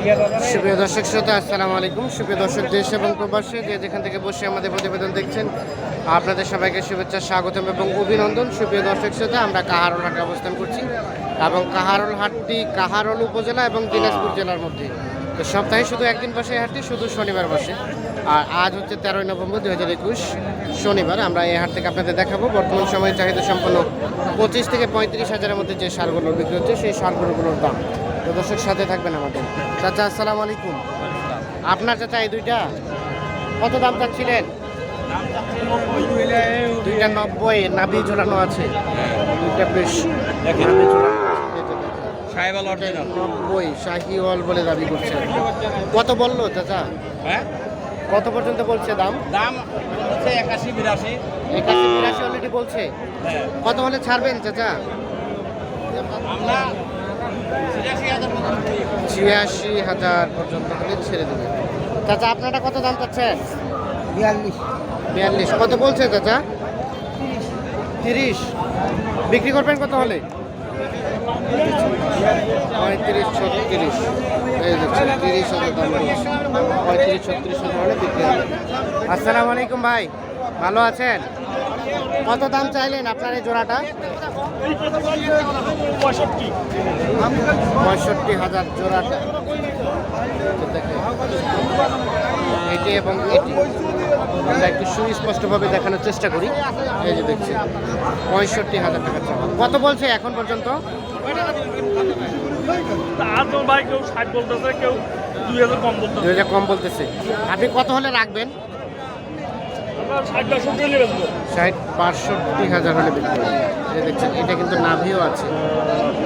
সুপ্রিয় দর্শক শ্রোতা, আসসালামু আলাইকুম। সুপ্রিয় দর্শক, দেশ এবং প্রবাসী যে যেখান থেকে বসে আমাদের প্রতিবেদন দেখছেন, আপনাদের সবাইকে শুভেচ্ছা, স্বাগতম এবং অভিনন্দন। সুপ্রিয় দর্শক শ্রোতা, আমরা কাহারোল হাটে অবস্থান করছি এবং কাহারোল হাটটি কাহারোল উপজেলা এবং দিনাজপুর জেলার মধ্যে। তো সপ্তাহে শুধু একদিন বসে হাটটি, শুধু শনিবার বসে। আর আজ হচ্ছে তেরোই নভেম্বর দু হাজার একুশ শনিবার। আমরা এই হাট থেকে আপনাদের দেখাবো। বর্তমান সময়ে চাহিদা সম্পন্ন পঁচিশ থেকে পঁয়ত্রিশ হাজারের মধ্যে যে সারগুলো বিক্রি হচ্ছে, সেই সারগুলোগুলোর দাম। তো দর্শক সাথে থাকবেন আমাদের। চাচা আসসালামু আলাইকুম। আপনার চাচা এই দুইটা? কত দাম চাচ্ছিলেন? দুইটা নব্বই নাভি ঝোলানো আছে। দুইটা বেশ অরিজিনাল। নব্বই শাহিওয়াল বলে দাবি করছে। কত বলল চাচা? হ্যাঁ? কত পর্যন্ত বলছে দাম? দাম হচ্ছে একাশি বিরাশি। একাশি বিরাশি অলরেডি বলছে। হ্যাঁ। কত হলে ছাড়বেন চাচা? আমরা ছিয়াশি হাজার পর্যন্ত হলে ছেড়ে দেবে। চাচা আপনারা কত দাম চাচ্ছেন? বিয়াল্লিশ। বিয়াল্লিশ। কত বলছে চাচা? তিরিশ। বিক্রি করবেন কত হলে? পঁয়ত্রিশ ছত্রিশ। এই দেখছি তিরিশ হাজার দাম পঁয়ত্রিশ ছত্রিশ হাজার হলে বিক্রি হবে। আসসালামু আলাইকুম ভাই ভালো আছেন? কত দাম চাইলেন আপনার এই জোড়াটা? পঁয়ষট্টি হাজার জোড়াটা এটি এবং এটি। আমরা একটু সুস্পষ্টভাবে দেখানোর চেষ্টা করি। এই যে দেখছি পঁয়ষট্টি হাজার টাকা চাওয়া। কত বলছে এখন পর্যন্ত? দুই হাজার কম বলতেছে। আপনি কত হলে রাখবেন? ষাট বাষট্টি হাজার হলে বিক্রি দেখছেন এটা কিন্তু নাভিও আছে।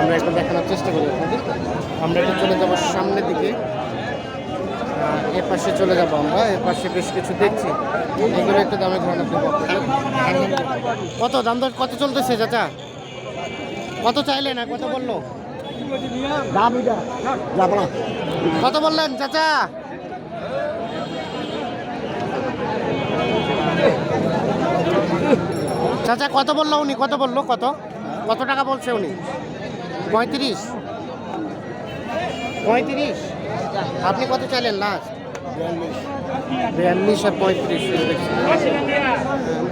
আমরা একটু দেখানোর চেষ্টা করি আপনাদের। আমরা একটু চলে যাব সামনের দিকে। এ পাশে চলে যাব আমরা। এ পাশে বেশ কিছু দেখছি। এগুলো একটু দামে। কত? দাম দর কত চলতেছে চাচা? কত চাইলেন আর কত বলল? দাম না। কত বললেন চাচা? চাচা, কত বলল উনি? কত বলল? কত? কত টাকা বলছে উনি? পঁয়ত্রিশ। পঁয়ত্রিশ? আপনি কত চাইলেন লাস্ট বিয়াল্লিশ আর পঁয়ত্রিশ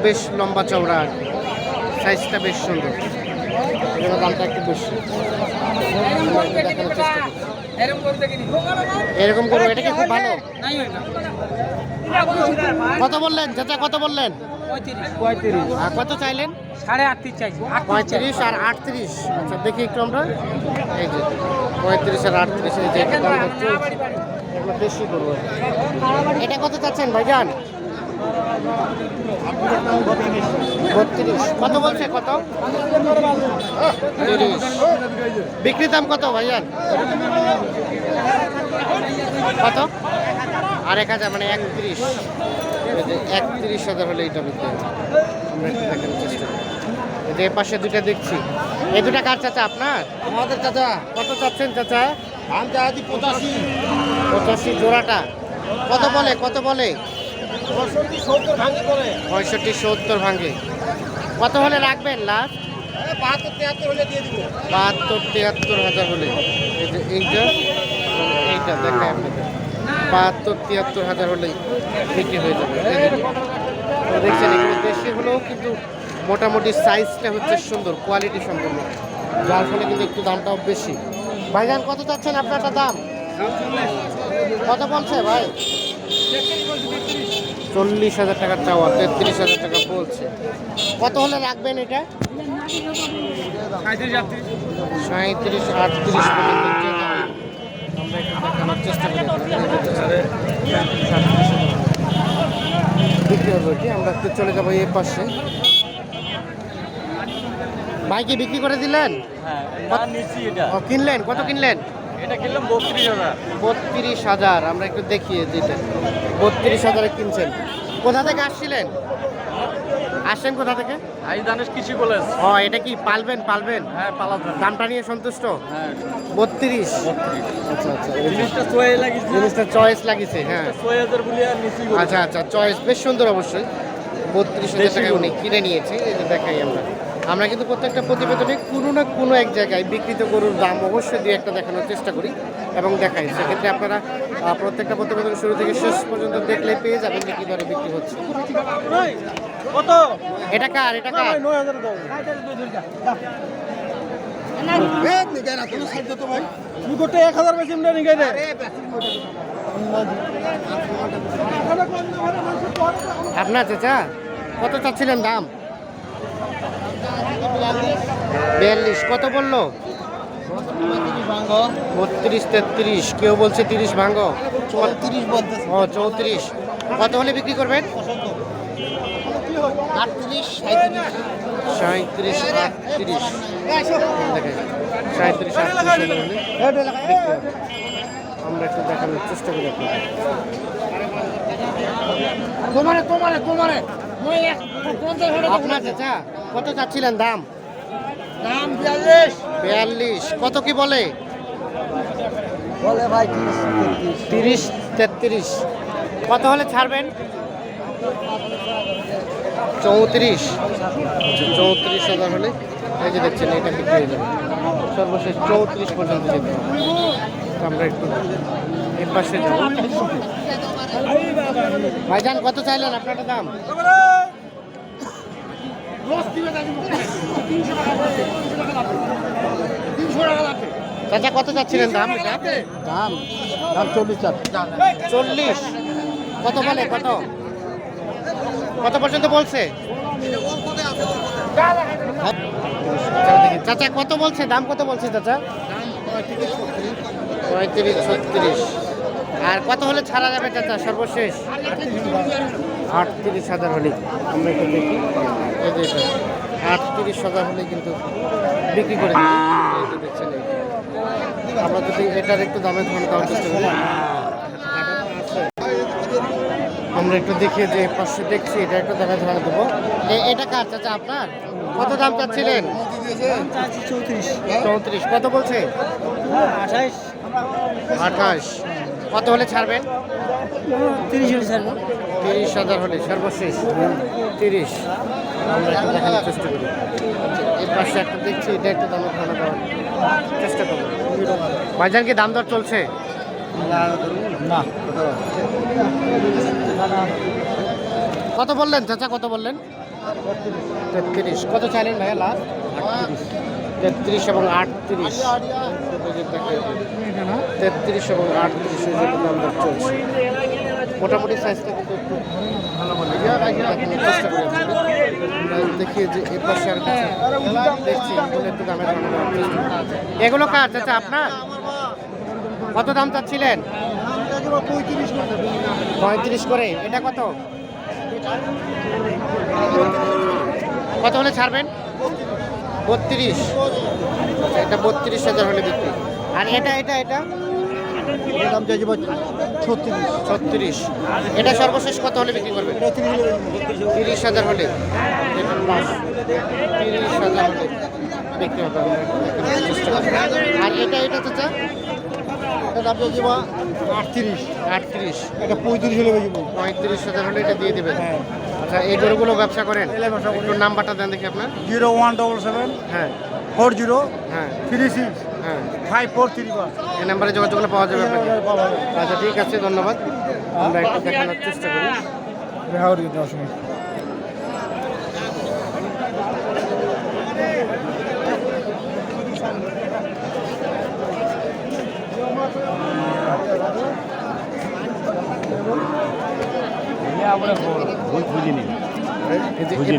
বেশ লম্বা চওড়া আর সাইজটা বেশ সুন্দর। দামটা একটু বেশি। এরকম করব, এটা কি খুব ভালো? কত বললেন? চাচা, কত বললেন? পঁয়ত্রিশ। আর কত চাইলেন? সাড়ে আটত্রিশ চাইছি। পঁয়ত্রিশ আর আটত্রিশ। আচ্ছা দেখি একটু আমরা। এই যে পঁয়ত্রিশ আর আটত্রিশ এই যে বেশি করব। এটা কত চাচ্ছেন ভাইজান? বত্রিশ। কত বলছে কত? বিক্রি দাম কত ভাইজান? কত? আর এক হাজার মানে একত্রিশ। একত্রিশ হাজার হলে এটা বিক্রি হবে। আমরা একটু দেখানোর চেষ্টা যে পাশে দুটা দেখছি। এই দুটা কার চাচা আপনার? আমাদের চাচা। কত চাচ্ছেন চাচা? দাম চাচ্ছি পঁচাশি। পঁচাশি জোড়াটা। কত বলে কত বলে? পঁয়ষট্টি সত্তর ভাঙি কত হলে রাখবেন লাস্ট বাহাত্তর তিয়াত্তর হলে দিয়ে দিব। বাহাত্তর তিয়াত্তর হাজার হলে। এই এইটা এইটা দেখায় আপনাদের। বাহাত্তর, তিয়াত্তর হাজার হলেই বিক্রি হয়ে যাবে। দেখছেন এগুলো দেশি হলেও কিন্তু মোটামুটি সাইজটা হচ্ছে সুন্দর কোয়ালিটি সম্পূর্ণ যার ফলে কিন্তু একটু দামটাও বেশি। ভাইজান, কত চাচ্ছেন আপনারটা দাম? কত বলছে ভাই? চল্লিশ হাজার টাকার চাওয়া, তেত্রিশ হাজার টাকা বলছে। কত হলে রাখবেন এটা? সাঁত্রিশ আটত্রিশ পর্যন্ত আমরা একটু দেখানোর চেষ্টা করি। বিক্রি হবে ওটি আমরা একটু চলে যাব এ পাশে। ভাই কি বিক্রি করে দিলেন? হ্যাঁ কিনলেন? কত কিনলেন? এটা কিনলাম বত্রিশ হাজার। বত্রিশ হাজার আমরা একটু দেখিয়ে দিতে বত্রিশ হাজারে কিনছেন। কোথা থেকে আসছিলেন? আসছেন কোথা থেকে? আই দানেশ কৃষি কলেজ। ও এটা কি পালবেন পালবেন? হ্যাঁ পালাবেন। দামটা নিয়ে সন্তুষ্ট? হ্যাঁ বত্রিশ। আচ্ছা আচ্ছা জিনিসটা চয়েস লাগিয়েছে জিনিসটা চয়েস লাগিছে হ্যাঁ। আর নিচ্ছি আচ্ছা আচ্ছা চয়েস বেশ সুন্দর অবশ্যই। বত্রিশ হাজার টাকা উনি কিনে নিয়েছে এটা দেখাই আমরা। আমরা কিন্তু প্রত্যেকটা প্রতিবেদনে কোনো না কোনো এক জায়গায় বিক্রিত গরুর দাম অবশ্যই দিয়ে একটা দেখানোর চেষ্টা করি এবং দেখাই। সেক্ষেত্রে আপনারা প্রত্যেকটা প্রতিবেদন শুরু থেকে শেষ পর্যন্ত দেখলে পেয়ে যাবেন যে কী দরে বিক্রি হচ্ছে। কত? এটা কার? এটা কার? গোটে এক হাজার বেশি নিগাই দে। আপনার চাচা কত চাচ্ছিলেন দাম? বিয়াল্লিশ কত বলল? বত্রিশ তেত্রিশ কেউ বলছে তিরিশ ভাঙ্গ চৌত্রিশ ও চৌত্রিশ। কত হলে বিক্রি করবেন? আটত্রিশ সাঁত্রিশ সাঁত্রিশ আটত্রিশ। দেখেন সাঁত্রিশ আটত্রিশ হলে বিক্রি হবে। আমরা একটু দেখানোর চেষ্টা করি তোমারে তোমারে তোমারে। হাজার আপনার চাচা? কত চাচ্ছিলেন দাম? দাম বিয়াল্লিশ। বিয়াল্লিশ। কত কি বলে? বলে ভাই তিরিশ তেত্রিশ। তিরিশ তেত্রিশ। কত হলে ছাড়বেন? চৌত্রিশ। চৌত্রিশ হাজার হলে এই যে দেখছেন এটা বিক্রি হয়ে যাবে। সর্বশেষ চৌত্রিশ পর্যন্ত যেতে হবে আমরা একটু এর পাশে যাব। ভাইজান কত চাইলেন আপনার দাম? চাচা কত চাচ্ছিলেন দাম? দাম। দাম? চল্লিশ চল্লিশ? কত বলে? কত? কত পর্যন্ত বলছে? চাচা কত বলছে? দাম কত বলছে চাচা? পঁয়ত্রিশ ছত্রিশ। আর কত হলে ছাড়া যাবে চাচা সর্বশেষ? আটত্রিশ হাজার হলে আমরা একটু দেখি। এই যে এটা আটত্রিশ হাজার হলে কিন্তু বিক্রি করে দেখছেন আমরা যদি এটার একটু দামে ধরে দেওয়ার চেষ্টা করি। আমরা একটু দেখি যে পাশে দেখছি এটা একটু দামে ধরে দেবো। এটা কার চাচা আপনার? কত দাম চাচ্ছিলেন? চৌত্রিশ। কত বলছে? আঠাইশ আঠাশ। কত হলে ছাড়বেন? তিরিশ হলে স্যার তিরিশ হাজার হলে সর্বশেষ। তিরিশ। আমরা একটু দেখানোর চেষ্টা করি। এর পাশে একটা দেখছি এটা একটু দামে ধরে দেওয়ার চেষ্টা করব। ভাইজান কি দাম দর চলছে? না। কত বললেন চাচা কত বললেন? তেত্রিশ। কত চাইলেন ভাইয়া লাস্ট তেত্রিশ এবং আটত্রিশ। তেত্রিশ এবং আটত্রিশ দাম দর চলছে। মোটামুটি সাইজটা কিন্তু একটু ভালো দেখানোর চেষ্টা দেখি যে এ পাশে আর দেখছি একটু দামে। এগুলো কার? চাচা, আপনার? কত দাম চাচ্ছিলেন? পঁয়ত্রিশ করে। এটা কত? কত হলে ছাড়বেন? বত্রিশ। আচ্ছা, এটা বত্রিশ হাজার হলে বিক্রি। আর এটা এটা এটা? দাম চাইছি ছত্রিশ। ছত্রিশ। এটা সর্বশেষ কত হলে বিক্রি করবেন? তিরিশ হাজার। হলে। তিরিশ হাজার হলে বিক্রি হবে। আর এটা এটা চাচা দাম চাইছি আটত্রিশ। আটত্রিশ। এটা পঁয়ত্রিশ হলে পঁয়ত্রিশ হাজার হলে এটা দিয়ে দেবেন। আচ্ছা এই গরুগুলো ব্যবসা করেন? একটু নাম্বারটা দেন দেখি আপনার। জিরো ওয়ান ডবল সেভেন হ্যাঁ। ফোর জিরো হ্যাঁ। থ্রি সিক্স হ্যাঁ। Five four three one. এই নাম্বারে যোগাযোগ করলে পাওয়া যাবে আচ্ছা ঠিক আছে ধন্যবাদ। আমরা একটু দেখানোর চেষ্টা করি। বেহাউরি দশমিক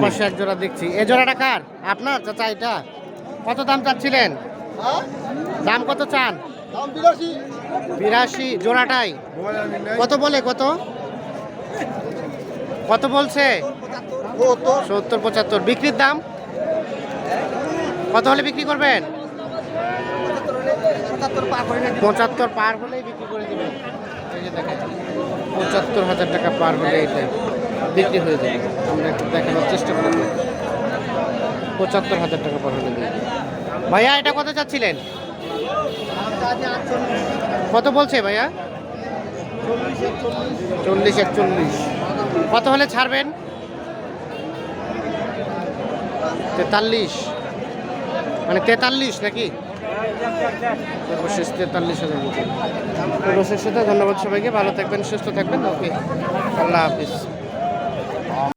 পাশে এক জোড়া দেখছি। এ জোড়াটা কার? আপনার চাচা এটা? কত দাম চাচ্ছিলেন? দাম কত চান? বিরাশি। জোড়াটাই? কত বলে কত? কত বলছে? সত্তর পঁচাত্তর। বিক্রির দাম? কত হলে বিক্রি করবেন? পঁচাত্তর পার হলেই বিক্রি করে দেবেন। পঁচাত্তর হাজার টাকা পার হলে এটা বিক্রি হয়ে যাবে। আমরা একটু দেখানোর চেষ্টা করব। পঁচাত্তর হাজার টাকা পার হলে ভাইয়া, এটা কত চাচ্ছিলেন? কত বলছে ভাইয়া? চল্লিশ একচল্লিশ। কত হলে ছাড়বেন? তেতাল্লিশ। মানে তেতাল্লিশ নাকি? সর্বশেষ তেতাল্লিশ হাজার। সর্বশেষ ধন্যবাদ সবাইকে। ভালো থাকবেন সুস্থ থাকবেন। ওকে আল্লাহ হাফিজ।